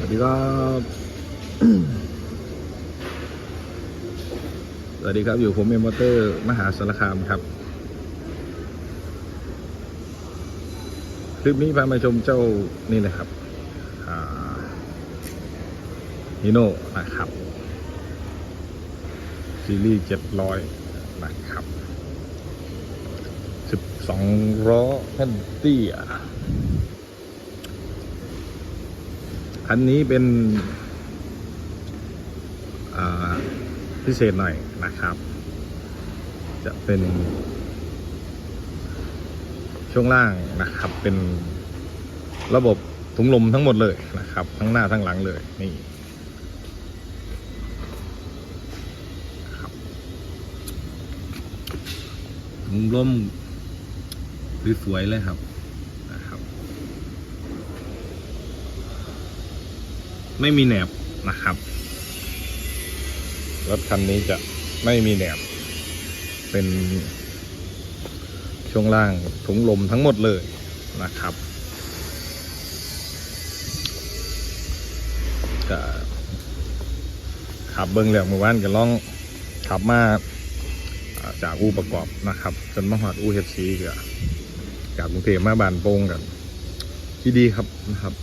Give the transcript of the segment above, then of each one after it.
สวัสดีครับ สวัสดีครับ อยู่ผมเอ็มวอเตอร์ มหาสารคามครับ คลิปนี้พามาชมเจ้านี่เลยครับฮิโน่นะครับ ซีรีส์เจ็ดร้อยนะครับสิบสองล้อแท่นตี้ย อันนี้เป็นพิเศษหน่อยนะครับ จะเป็น ช่วงล่างนะครับเป็นระบบถุงลมทั้งหมดเลยนะครับ ทั้งหน้าทั้งหลังเลยนี่ถุงลมสวยๆเลยครับ ไม่มีแหนบนะครับ รถคันนี้จะไม่มีแหนบ เป็นช่วงล่างถุงลมทั้งหมดเลยนะครับก็ขับเบิ้งเหลืองเมื่อวานก็ลองขับมาจากอูประกอบนะครับจนมาหอดอูเฮดซีก็จากกรุงเทพมาบานโป่งกันที่ดีครับนะครับ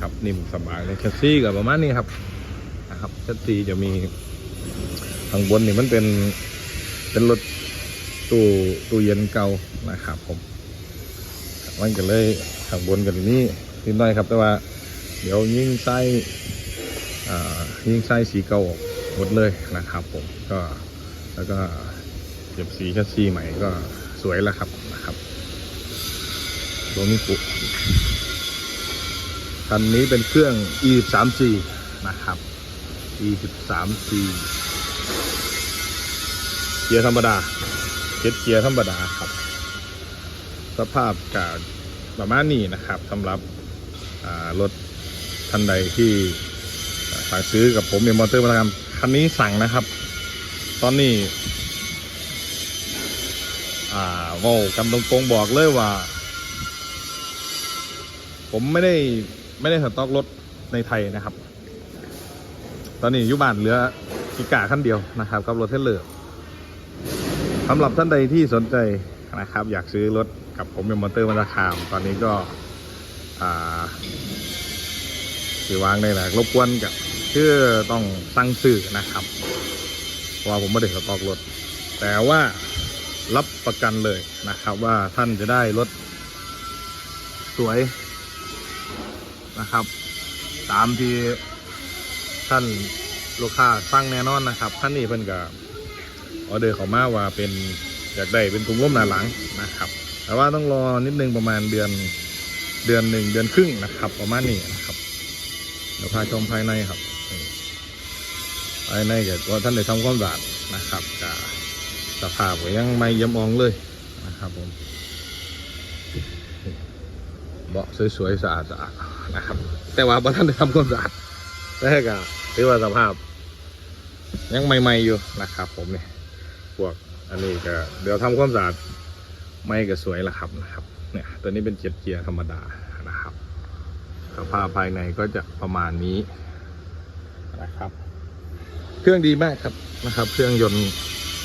ครับ นิ่มสบายเลยแคสซี่กับประมาณนี้ครับนะครับแคสซี่จะมีข้างบนนี่มันเป็นเป็นรถตู้ตู้เย็นเก่านะครับผมมันก็เลยข้างบนกันนี้นิดหน่อยครับ แต่ว่า เดี๋ยวยิ่งไส้ยิ่งไส้สีเก่าออกหมดเลยนะครับผมก็แล้วก็เก็บสีแคสซี่ใหม่ก็สวยแล้วครับนะครับโดมิกุ คันนี้เป็นเครื่อง e 3 c นะครับ e 3 c เกียร์ธรรมดาเจ็ดเกียร์ธรรมดาครับ สภาพกาประมาณนี้นะครับสำหรับรถท่านใดที่สั่งซื้อกับผมเอ็มมอเตอร์มาทำคันนี้สั่งนะครับ ตอนนี้อ่าเว่ากันตรงๆบอกเลยว่า ผมไม่ได้ ไม่ได้สต็อกรถในไทยนะครับ ตอนนี้ยุบานเหลือกิกาขั้นเดียวนะครับกับรถเทเลอร์สำหรับท่านใดที่สนใจนะครับ อยากซื้อรถกับผมเป็นมอเตอร์มาราคามตอนนี้ก็อ่าสีวางได้แหละรบกวนกับคือต้องสั่งซื้อนะครับ เพราะว่าผมไม่ได้สต็อกรถ แต่ว่ารับประกันเลยนะครับว่าท่านจะได้รถสวย นะครับ ตามที่ท่านลูกค้าสั่งแน่นอนนะครับท่านนี้เพิ่นกับออเดอร์เขามาว่าเป็นอยากได้เป็นถุงลมหนาหลังนะครับ แต่ว่าต้องรอนิดนึงประมาณเดือนเดือนหนึ่งเดือนครึ่งนะครับ ประมาณนี้นะครับเดี๋ยวพาชมภายในครับภายในเกิดว่าท่านได้ทำความสะอาดนะครับกับสภาพก็ยังไม่ยี่ยมอองเลยนะครับผม เบาะสวยๆสะอาดสะอาดนะครับ แต่ว่าพอท่านได้ทำความสะอาดแต่ก็ถือว่าสภาพ ยังใหม่ ๆอยู่นะครับ ผมเนี่ยพวกอันนี้ก็เดี๋ยวทำความสะอาดไม่ก็สวยละครับนะครับ เนี่ยตัวนี้เป็นเจ็ดเกียร์ธรรมดานะครับสภาพภายในก็จะประมาณนี้นะครับ เครื่องดีมากครับนะครับ เครื่องยนต์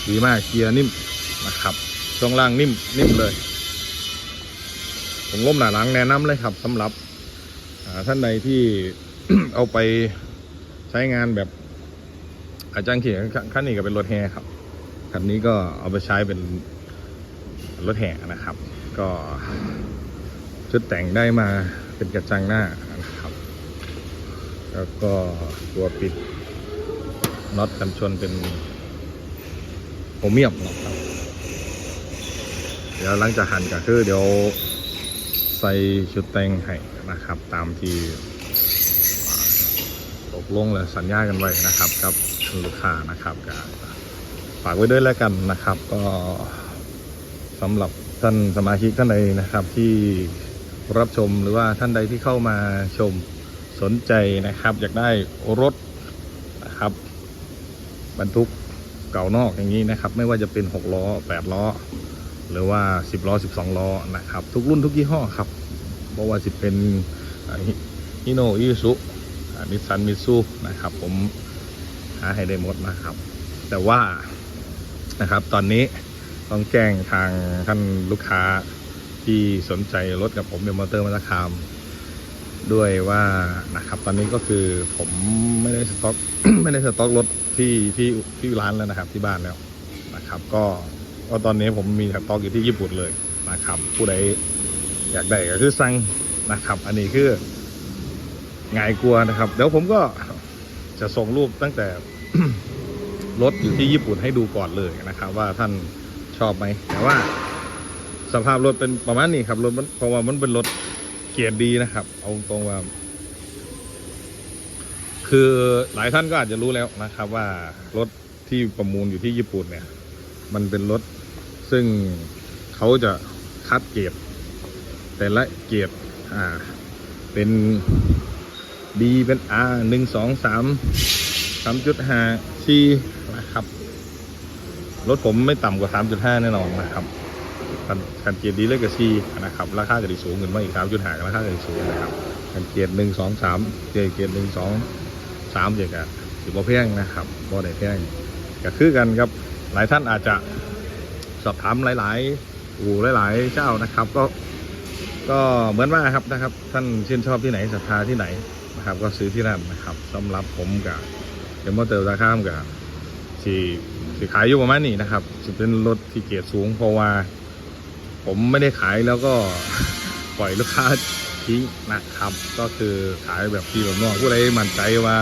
ดีมากเกียร์นิ่มนะครับช่วงล่างนิ่มนิ่มเลย ผมล้มหนาหลังแนะนำเลยครับสำหรับท่านใดที่เอาไปใช้งานแบบอาจารย์เขียนขั้นนี้ก็เป็นรถแห่ครับคันนี้ก็เอาไปใช้เป็นรถแห่นะครับ ก็ชุดแต่งได้มาเป็นกระจังหน้านะครับ แล้วก็ตัวปิดน็อตกันชนเป็นโฮเมียมนะครับ เดี๋ยวหลังจากหั่นก็คือเดี๋ยว ใส่ชุดแต่งให้นะครับ ตามที่ตกลงและสัญญากันไว้นะครับ กับลูกค้านะครับก็ฝากไว้ด้วยแล้วกันนะครับ ก็สำหรับท่านสมาชิกท่านใดนะครับที่รับชมหรือว่าท่านใดที่เข้ามาชมสนใจนะครับ อยากได้รถนะครับ บรรทุกเก่านอกอย่างนี้นะครับ ไม่ว่าจะเป็น 6 ล้อ 8 ล้อ หรือว่า 10 ล้อ 12 ล้อนะครับ ทุกรุ่นทุกยี่ห้อครับเพราะว่าสิเป็นฮิโนอิซุนิสันมิซูนะครับ ผมหาให้ได้หมดนะครับ แต่ว่านะครับตอนนี้ต้องแจ้งทางท่านลูกค้าที่สนใจรถกับผมเป็นมอเตอร์มาตาคามด้วยว่านะครับ ตอนนี้ก็คือผมไม่ได้สต็อกไม่ได้สต็อกรถที่ที่ที่ร้านแล้วนะครับ ที่บ้านแล้วนะครับ ก็ ก็ตอนนี้ผมมีสต็อกอยู่ที่ญี่ปุ่นเลยนะครับ ผู้ใดอยากได้ก็คือสั่งนะครับ อันนี้คือง่ายกลัวนะครับ เดี๋ยวผมก็จะส่งรูปตั้งแต่รถอยู่ที่ญี่ปุ่นให้ดูก่อนเลยนะครับ ว่าท่านชอบไหมแต่ว่า สภาพรถเป็นประมาณนี้ครับรถมันเพราะว่ามันเป็นรถเกียรดีนะครับ เอาตรงว่า คือหลายท่านก็อาจจะรู้แล้วนะครับ ว่ารถที่ประมูลอยู่ที่ญี่ปุ่นเนี่ย มันเป็นรถ ซึ่งเขาจะคัดเกรดแต่ละเกรดอ่า เป็น B เป็น R หนึ่งสองสามสามจุดห้า C นะครับ รถผมไม่ต่ำกว่าสามจุดห้าแน่นอนนะครับคันเกียร์ดีเลกับ C นะครับ ราคาจะดีสูงขึ้นมาอีกสามจุดห้าราคาจะดีสูงนะครับคันเกียร์หนึ่งสองสามเกียร์เกียร์หนึ่งสองสามเกียร์กันสิบแพงนะครับบ่ได้แพงก็คือกันครับ หลายท่านอาจจะ สอบถามหลายๆอู่หลาย ๆ เจ้านะครับ ก็ก็เหมือนว่าครับนะครับ ท่านชื่นชอบที่ไหนศรัทธาที่ไหนนะครับ ก็ซื้อที่นั่นนะครับสำหรับผมกับเดมอเตอร์ราคามกับที่ที่ขายอยู่ประมาณนี้นะครับจะเป็นรถที่เกียรติสูงเพราะว่า ผมไม่ได้ขายแล้วก็ปล่อยลูกค้าทิ้งนะครับ ก็คือขายแบบพี่แบบนอกผู้ใดมั่นใจว่า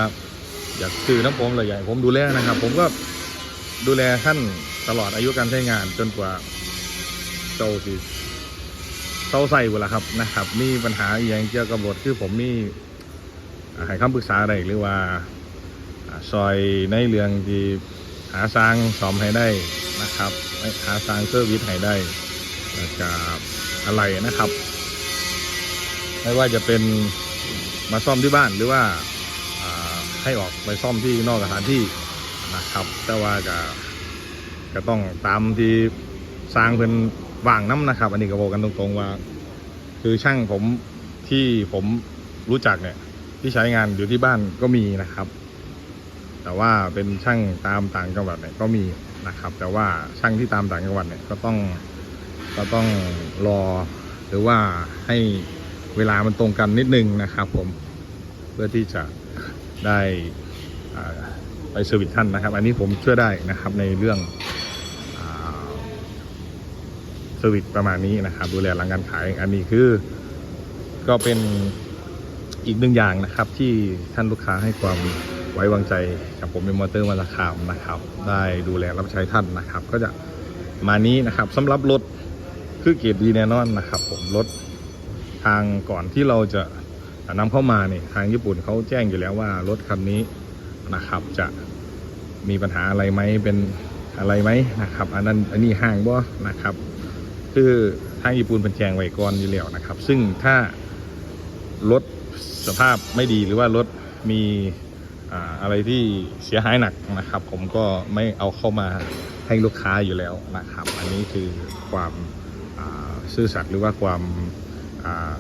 อยากซื้อน้ำผมเลยใหญ่ผมดูแลนะครับ ผมก็ดูแลท่าน ตลอดอายุการใช้งานจนกว่าเจ้าสิเศร้าใส่เวลาครับนะครับ มีปัญหาอย่างเกี่ยวกับรถคือผมนี่ให้คำปรึกษาอะได้หรือว่าซอยในเรื่องที่หาสร้างซ่อมให้ได้นะครับหาสร้างเซอร์วิสให้ได้แล้วก็อะไรนะครับ ไม่ว่าจะเป็นมาซ่อมที่บ้านหรือว่าอ่าให้ออกไปซ่อมที่นอกสถานที่นะครับ แต่ว่าก็ ก็ต้องตามที่สร้างเพิ่นว่างน้ำนะครับ อันนี้ก็บอกกันตรงๆว่า คือช่างผมที่ผมรู้จักเนี่ย ที่ใช้งานอยู่ที่บ้านก็มีนะครับ แต่ว่าเป็นช่างตามต่างจังหวัดเนี่ยก็มีนะครับ แต่ว่าช่างที่ตามต่างจังหวัดเนี่ยก็ต้องก็ต้องรอหรือว่าให้เวลามันตรงกันนิดนึงนะครับ ผมเพื่อที่จะได้ไปเซอร์วิสท่านนะครับ อันนี้ผมช่วยได้นะครับในเรื่อง เซอร์วิสประมาณนี้นะครับ ดูแลหลังการขายอันนี้คือ ก็เป็นอีกหนึ่งอย่างนะครับ ที่ท่านลูกค้าให้ความไว้วางใจกับผมเป็นมอเตอร์มาราคามนะครับ ได้ดูแลรับใช้ท่านนะครับ ก็จะมานี้นะครับสำหรับรถคือเกียรติดีแน่นอนนะครับ ผมรถทางก่อนที่เราจะนำเข้ามาเนี่ยทางญี่ปุ่นเขาแจ้งอยู่แล้วว่ารถคันนี้นะครับ จะมีปัญหาอะไรไหมเป็นอะไรไหมนะครับ อันนั้นอันนี้ห่างบ่นะครับ คือทางญี่ปุ่นเป็นแจงไว้ก่อนอยู่แล้วนะครับ ซึ่งถ้ารถสภาพไม่ดีหรือว่ารถมีอ่าอะไรที่เสียหายหนักนะครับ ผมก็ไม่เอาเข้ามาให้ลูกค้าอยู่แล้วนะครับ อันนี้คือความซื่อสัตย์หรือว่าความ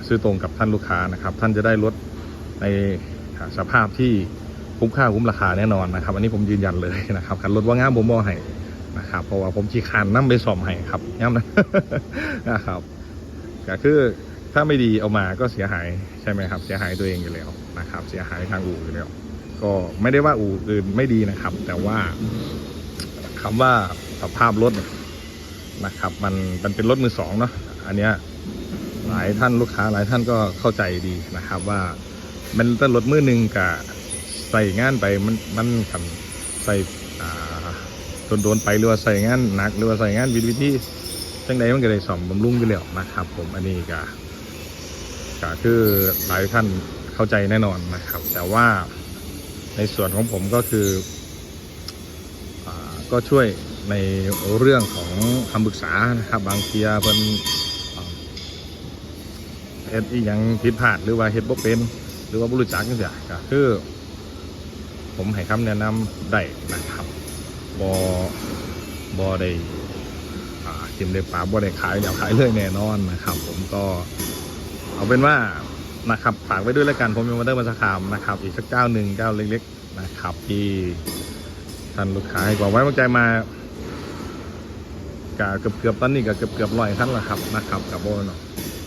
ซื่อตรงกับท่านลูกค้านะครับ ท่านจะได้รถในสภาพที่คุ้มค่าคุ้มราคาแน่นอนนะครับ อันนี้ผมยืนยันเลยนะครับคันรถว่างามผมบอให้ นะครับเพราะว่าผมขี้คานนั่ไปซ่อมให้ครับย้ำนะนะครับก็คือถ้าไม่ดีเอามาก็เสียหายใช่ไหมครับ เสียหายตัวเองอยู่แล้วนะครับ เสียหายทางอู่อยู่แล้ว ก็ไม่ได้ว่าอู่อื่นไม่ดีนะครับ แต่ว่าคำว่าสภาพรถนะครับ มันมันเป็นรถมือสองเนาะอันเนี้ยหลายท่านลูกค้าหลายท่านก็เข้าใจดีนะครับ ว่ามันต้นรถมือหนึ่งกับใส่งานไปมันมันใส่ โดนๆไปหรือว่าใส่งานหนักหรือว่าใส่งานวิธีจังใดมันก็ได้สอมบำรุงอยู่แล้วนะครับ ผมอันนี้ก็ก็คือหลายท่านเข้าใจแน่นอนนะครับ แต่ว่าในส่วนของผมก็คืออก็ช่วยในเรื่องของคำปรึกษานะครับบางทีเพิ่นเฮ็ดอียังผิดพลาดหรือว่าเฮ็ดบ่เป็น หรือว่าบ่รู้จักจังซี่ก็คือ ผมให้คำแนะนำได้นะครับ บ่บ่ได้อ่ากินได้ปลาบ่ได้ขายอยากขายเลยแน่นอนนะครับ ผมก็เอาเป็นว่านะครับฝากไว้ด้วยแล้วกันผมเป็นมอเตอร์มาสคามนะครับ อีกสักเจ้าหนึ่งเจ้าเล็ก ๆ นะครับ ที่ท่านลูกค้าให้ความไว้วางใจมากเกือบเกือบๆตอนนี้ก็เกือบเกือบร้อยท่านล้วครับนะครับกับโบเนาะ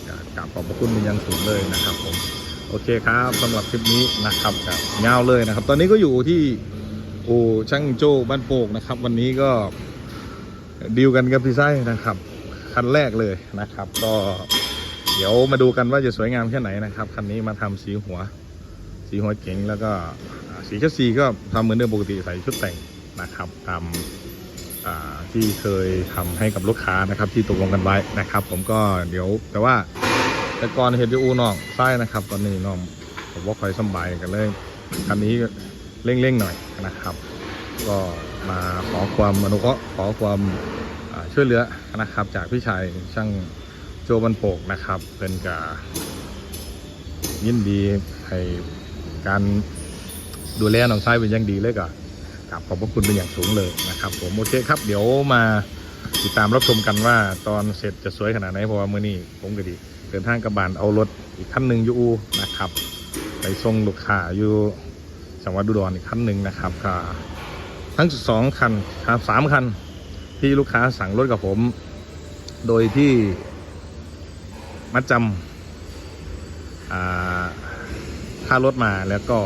ก็กราบขอบพระคุณเป็นย่างสูงเลยนะครับ ผมโอเคครับสำหรับคลิปนี้นะครับกับยาเลยนะครับ ตอนนี้ก็อยู่ที่ อ้ช่างโจ้บ้านโป่งนะครับ วันนี้ก็ดีลกันกับพี่ไส้นะครับ คันแรกเลยนะครับ ก็เดี๋ยวมาดูกันว่าจะสวยงามแค่ไหนนะครับคันนี้มาทำสีหัว สีหัวเก๋งแล้วก็สีชัดสีก็ทำเหมือนเดิมปกติใส่ชุดแต่งนะครับทำอ่าที่เคยทำให้กับลูกค้านะครับ ที่ตกลงกันไว้นะครับ ผมก็เดี๋ยวแต่ว่าแต่ก่อนเห็นอยู่อูน้องไส้นะครับ ตอนนี้น้องผมว่าคอยสบายกันเลยคันนี้ เร่งๆหน่อยนะครับ ก็มาขอความอนุเคราะห์ขอความช่วยเหลือนะครับ จากพี่ชายช่างโจบันโปกนะครับเป็นกายินดีให้การดูแลน้องชายเป็นอย่างดีเลยก็ครับขอบพระคุณเป็นอย่างสูงเลยนะครับ ผมโอเคครับ เดี๋ยวมาติดตามรับชมกันว่าตอนเสร็จจะสวยขนาดไหนเพราะว่ามื่อนี้ผมก็ดีเดินทางกระบานเอารถอีกคันหนึ่งอยูอูนะครับ ไปส่งลูกค้าอยู่ จังหวัดอุดรอีกคันหนึ่งนะครับก็ทั้งสองคันครับสามคันที่ลูกค้าสั่งรถกับผม โดยที่มัดจำค่ารถมาแล้วก็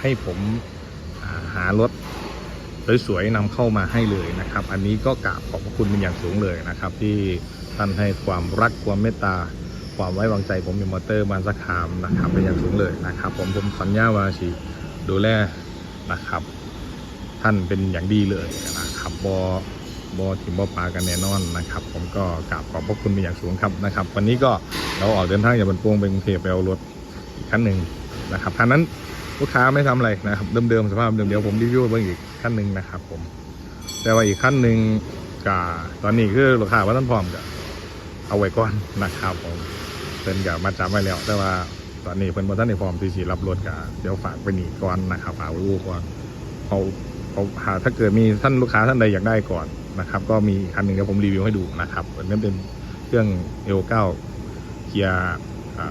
ให้ผมาหารถสวยๆนำเข้ามาให้เลยนะครับ อันนี้ก็กราบขอบพระคุณเป็นอย่างสูงเลยนะครับ ที่ท่านให้ความรักความเมตตาความไว้วางใจผมเป็นมอเตอร์บานสักคามนะครับเป็นอย่างสูงเลยนะครับ ผมผมสัญญาว่าชี ดูแลนะครับ ท่านเป็นอย่างดีเลยนะครับบอบอถิมบอปลากันแน่นอนนะครับ ผมก็กราบขอบพระคุณเป็นอย่างสูงครับนะครับ วันนี้ก็เราออกเดินทางจากบันปวงไปกรุงเทพไปเอารถอีกคันหนึ่งนะครับคันนั้นลูกค้าไม่ทำอะไรนะครับเดิมๆสภาพเดิมเดี๋ยวผมรีวิวเบิ่งอีกขั้นหนึ่งนะครับ ผม แต่ว่าอีกขั้นหนึ่งกับตอนนี้คือลูกค้าว่าท่านพร้อมกับเอาไว้ก่อนนะครับผมเป็นกับมาจับไว้แล้ว แต่ว่า ตอนนี้เพิ่นบ่ท่านในพร้อมที่สิรับรถกับเดี๋ยวฝากไปหนีก่อนนะครับฝากไว้อู้ก่อนเขาเขาหาถ้าเกิดมีท่านลูกค้าท่านใดอยากได้ก่อนนะครับ ก็มีอีกคันหนึ่งเดี๋ยวผมรีวิวให้ดูนะครับอันนี้เป็นเครื่องเอลเก้าเกียร์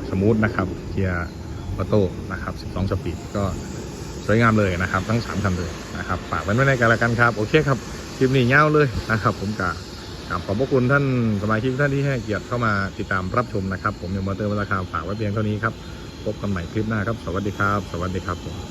สมูทนะครับเกียร์ออโต้นะครับ 12 สปีดก็สวยงามเลยนะครับ ทั้ง 3คันเลยนะครับฝากไว้ในกันละกันครับ โอเคครับคลิปนี้เงาวเลยนะครับ ผมกะกราบขอบพระคุณท่านสมาชิกท่านที่ให้เกียรติเข้ามาติดตามรับชมนะครับ ผมยังมอเตอร์มาราคาฝากไว้เพียงเท่านี้ครับ พบกันใหม่คลิปหน้าครับ สวัสดีครับ สวัสดีครับผม